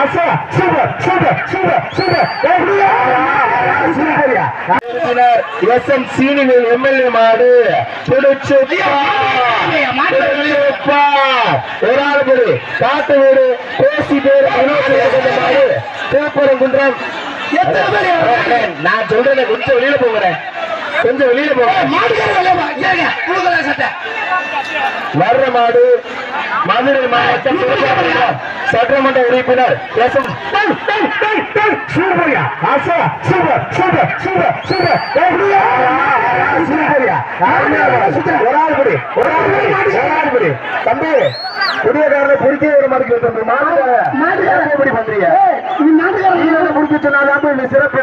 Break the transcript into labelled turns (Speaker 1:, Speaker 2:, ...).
Speaker 1: ஆசா. Super super super super. சூப்பரியா? S M Seenivel MLA மாடு பிடிச்சுப்பா. ஒரு ஆள் பேரு காட்டு வீடு பேசி பேரு வினோத் மாடு. திருப்பரங்குன்றம் நான் சொல்றேன் கொஞ்சம் வெளியில போகிறேன் கொஞ்சம் வெளியில போகிறேன் வர்ற மாடு மதுரை மாவட்டம் சட்டமன்ற உறுப்பினர் எஸ் எம் சூப்பரியா ஆசா சூப்பர் சூப்பர் சூப்பர் சூப்பர் சூப்பரியா ஒரு ஆள் படி ஒரு ஆள் படி ஒரு ஆள் படி தம்பி குடியக்காரனை பிடிக்க ஒரு மாதிரி தம்பி மாடு எப்படி பண்றீங்க? முடிச்சு சொன்னாதான் சிறப்பு?